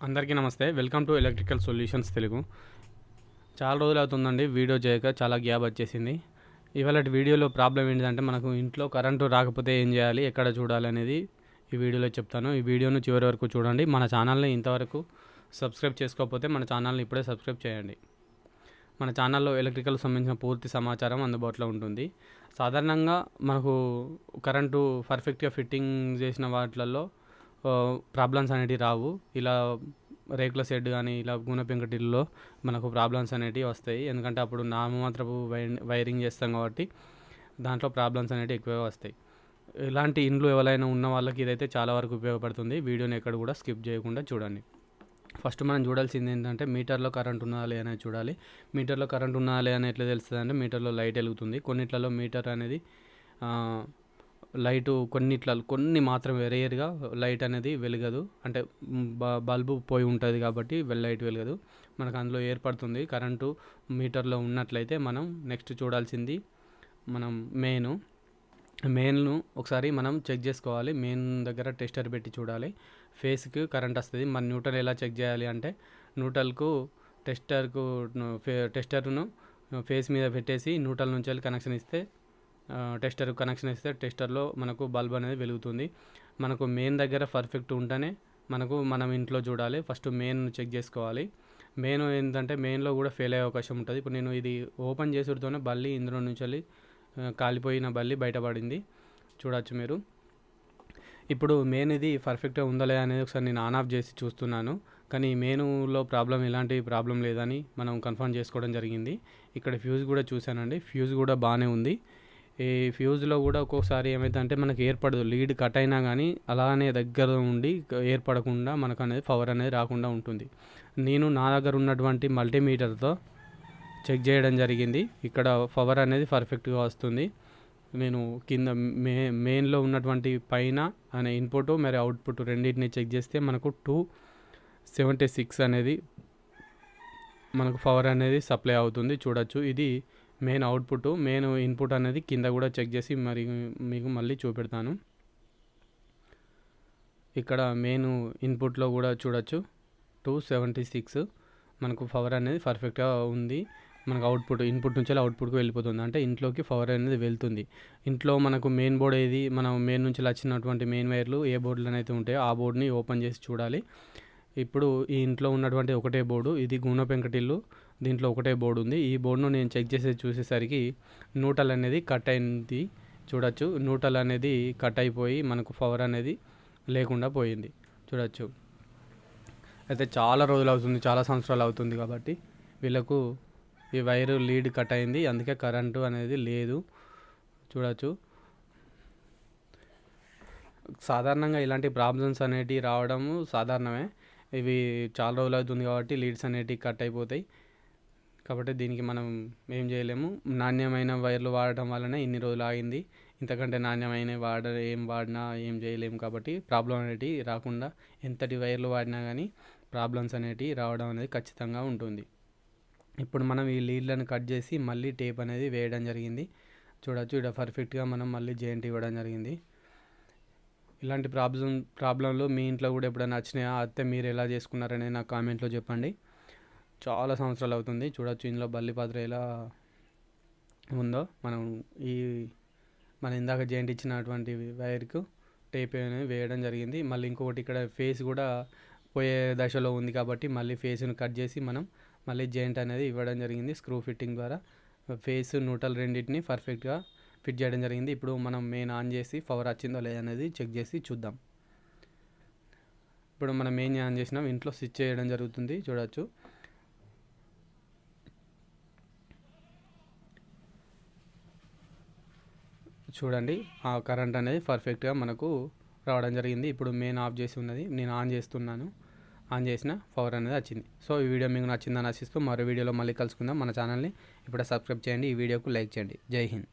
అందరికీ నమస్తే. Welcome to electrical solutions Telugu. చాలా రోజులు అవుతుందండి వీడియో చేయక చాలా గ్యాప్ వచ్చేసింది. ఇవాళ వీడియోలో ప్రాబ్లం ఏంటంటే మనకు ఇంట్లో కరెంటు రాకపోతే ఏం చేయాలి ఎక్కడ చూడాలి అనేది ఈ వీడియోలో చెప్తాను. ఈ వీడియోను చివరి వరకు చూడండి. మన ఛానల్ని ఇంతవరకు సబ్స్క్రైబ్ చేసుకోకపోతే మన ఛానల్ని ఇప్పుడే సబ్స్క్రైబ్ చేయండి. మన ఛానల్లో ఎలక్ట్రికల్ సంబంధించిన పూర్తి సమాచారం అందుబాటులో ఉంటుంది. సాధారణంగా మనకు కరెంటు పర్ఫెక్ట్గా ఫిట్టింగ్ చేసిన వాటిలలో ప్రాబ్లమ్స్ అనేటివి రావు. ఇలా రేకుల షెడ్ కానీ ఇలా గుణపెంకటిల్లో మనకు ప్రాబ్లమ్స్ అనేటివి వస్తాయి. ఎందుకంటే అప్పుడు నామమాత్రపు వై- వైరింగ్ చేస్తాం కాబట్టి దాంట్లో ప్రాబ్లమ్స్ అనేటివి ఎక్కువగా వస్తాయి. ఇలాంటి ఇండ్లు ఎవరైనా ఉన్న వాళ్ళకి ఇదైతే చాలా వరకు ఉపయోగపడుతుంది. వీడియోని ఎక్కడ కూడా స్కిప్ చేయకుండా చూడండి. ఫస్ట్ మనం చూడాల్సింది ఏంటంటే మీటర్లో కరెంట్ ఉన్నదా లే అనేది చూడాలి. మీటర్లో కరెంట్ ఉన్నదా లే అని ఎట్లా తెలుస్తుంది అంటే మీటర్లో లైట్ వెలుగుతుంది. కొన్నిట్లలో మీటర్ అనేది లైటు కొన్నిట్లలో కొన్ని మాత్రం రేర్గా లైట్ అనేది వెలగదు. అంటే బ- బల్బు పోయి ఉంటుంది కాబట్టి వెల్ లైట్ వెలగదు. మనకు అందులో ఏర్పడుతుంది కరెంటు మీటర్లో ఉన్నట్లయితే మనం నెక్స్ట్ చూడాల్సింది మనం మెయిన్. మెయిన్ను ఒకసారి మనం చెక్ చేసుకోవాలి. మెయిన్ దగ్గర టెస్టర్ పెట్టి చూడాలి. ఫేస్కి కరెంట్ వస్తుంది. మన న్యూట్రల్ ఎలా చెక్ చేయాలి అంటే న్యూట్రల్కు టెస్టర్కు టెస్టర్ను ఫేస్ మీద పెట్టేసి న్యూట్రల్ నుంచి వెళ్ళి కనెక్షన్ ఇస్తే టెస్టర్ కనెక్షన్ ఇస్తే టెస్టర్లో మనకు బల్బ్ అనేది వెలుగుతుంది. మనకు మెయిన్ దగ్గర పర్ఫెక్ట్ ఉంటేనే మనకు మనం ఇంట్లో చూడాలి. ఫస్ట్ మెయిన్ చెక్ చేసుకోవాలి. మెయిన్ ఏంటంటే మెయిన్లో కూడా ఫెయిల్ అయ్యే అవకాశం ఉంటుంది. ఇప్పుడు నేను ఇది ఓపెన్ చేసుడుతోనే బల్లి ఇందులో నుంచి వెళ్ళి కాలిపోయిన బల్లి బయటపడింది. చూడవచ్చు మీరు. ఇప్పుడు మెయిన్ ఇది పర్ఫెక్ట్గా ఉందా లేదా అనేది ఒకసారి నేను ఆన్ ఆఫ్ చేసి చూస్తున్నాను. కానీ మెయిన్లో ప్రాబ్లం ఎలాంటి ప్రాబ్లం లేదని మనం కన్ఫర్మ్ చేసుకోవడం జరిగింది. ఇక్కడ ఫ్యూజ్ కూడా చూశానండి. ఫ్యూజ్ కూడా బాగానే ఉంది. ఈ ఫ్యూజ్లో కూడా ఒక్కొక్కసారి ఏమైందంటే మనకి ఏర్పడదు. లీడ్ కట్ అయినా కానీ అలానే దగ్గర ఉండి ఏర్పడకుండా మనకు అనేది పవర్ అనేది రాకుండా ఉంటుంది. నేను నా దగ్గర ఉన్నటువంటి మల్టీమీటర్తో చెక్ చేయడం జరిగింది. ఇక్కడ పవర్ అనేది పర్ఫెక్ట్గా వస్తుంది. నేను కింద మే మెయిన్లో ఉన్నటువంటి పైన అనే ఇన్పుట్ మరి అవుట్పుట్ రెండింటిని చెక్ చేస్తే మనకు టూ సెవెంటీ సిక్స్ అనేది మనకు పవర్ అనేది సప్లై అవుతుంది. చూడొచ్చు. ఇది మెయిన్ అవుట్పుట్ మెయిన్ ఇన్పుట్ అనేది కింద కూడా చెక్ చేసి మరి మీకు మళ్ళీ చూపెడతాను. ఇక్కడ మెయిన్ ఇన్పుట్లో కూడా చూడొచ్చు. టూ సెవెంటీ సిక్స్ మనకు పవర్ అనేది పర్ఫెక్ట్గా ఉంది. మనకు అవుట్పుట్ ఇన్పుట్ నుంచి అవుట్పుట్కి వెళ్ళిపోతుంది. అంటే ఇంట్లోకి పవర్ అనేది వెళ్తుంది. ఇంట్లో మనకు మెయిన్ బోర్డ్ ఏది? మనం మెయిన్ నుంచి వచ్చినటువంటి మెయిన్ వైర్లు ఏ బోర్డులు అయితే ఉంటాయో ఆ బోర్డుని ఓపెన్ చేసి చూడాలి. ఇప్పుడు ఈ ఇంట్లో ఉన్నటువంటి ఒకటే బోర్డు ఇది గుణ పెంకటిల్లు దీంట్లో ఒకటే బోర్డు ఉంది. ఈ బోర్డును నేను చెక్ చేసి చూసేసరికి నూటల్ అనేది కట్ అయింది. చూడొచ్చు. నూటల్ అనేది కట్ అయిపోయి మనకు పవర్ అనేది లేకుండా పోయింది. చూడొచ్చు. అయితే చాలా రోజులు అవుతుంది. చాలా సంవత్సరాలు అవుతుంది కాబట్టి వీళ్ళకు ఈ వైరు లీడ్ కట్ అయింది. అందుకే కరెంటు అనేది లేదు. చూడొచ్చు. సాధారణంగా ఇలాంటి ప్రాబ్లమ్స్ అనేటివి రావడము సాధారణమే. ఇవి చాలా రోజులు అవుతుంది కాబట్టి లీడ్స్ అనేటివి కట్ అయిపోతాయి. కాబట్టి దీనికి మనం ఏం చేయలేము. నాణ్యమైన వైర్లు వాడటం వలన ఇన్ని రోజులు ఆగింది. ఇంతకంటే నాణ్యమైన వాడ ఏం వాడినా ఏం చేయలేము కాబట్టి ప్రాబ్లం అనేటివి రాకుండా ఎంతటి వైర్లు వాడినా కానీ ప్రాబ్లమ్స్ అనేటివి రావడం అనేది ఖచ్చితంగా ఉంటుంది. ఇప్పుడు మనం ఈ లీడ్లను కట్ చేసి మళ్ళీ టేప్ అనేది వేయడం జరిగింది. చూడొచ్చు ఇక్కడ పర్ఫెక్ట్గా మనం మళ్ళీ జెయింట్ ఇవ్వడం జరిగింది. ఇలాంటి ప్రాబ్లం ప్రాబ్లంలో మీ ఇంట్లో కూడా ఎప్పుడైనా వచ్చినాయా అయితే మీరు ఎలా చేసుకున్నారనేది నాకు కామెంట్లో చెప్పండి. చాలా సంవత్సరాలు అవుతుంది. చూడొచ్చు ఇందులో బల్లిపాత్ర ఎలా ఉందో. మనం ఈ మన ఇందాక జెయింట్ ఇచ్చినటువంటి వైర్కు టేప్ అనేది వేయడం జరిగింది. మళ్ళీ ఇంకొకటి ఇక్కడ ఫేస్ కూడా పోయే దశలో ఉంది కాబట్టి మళ్ళీ ఫేస్ను కట్ చేసి మనం మళ్ళీ జెయింట్ అనేది ఇవ్వడం జరిగింది స్క్రూ ఫిట్టింగ్ ద్వారా. ఫేస్ నూటల్ రెండింటిని పర్ఫెక్ట్గా ఫిట్ చేయడం జరిగింది. ఇప్పుడు మనం మెయిన్ ఆన్ చేసి పవర్ వచ్చిందో లేదనేది చెక్ చేసి చూద్దాం. ఇప్పుడు మనం మెయిన్ ఆన్ చేసినాం. ఇంట్లో స్విచ్ చేయడం జరుగుతుంది. చూడవచ్చు చూడండి ఆ కరెంట్ అనేది పర్ఫెక్ట్గా మనకు రావడం జరిగింది. ఇప్పుడు మెయిన్ ఆఫ్ చేసి ఉన్నది నేను ఆన్ చేస్తున్నాను. ఆన్ చేసిన పవర్ అనేది వచ్చింది. సో ఈ వీడియో మీకు నచ్చిందని ఆశిస్తూ మరో వీడియోలో మళ్ళీ కలుసుకుందాం. మన ఛానల్ని ఇప్పుడే సబ్స్క్రైబ్ చేయండి ఈ వీడియోకు లైక్ చేయండి. జై హింద్.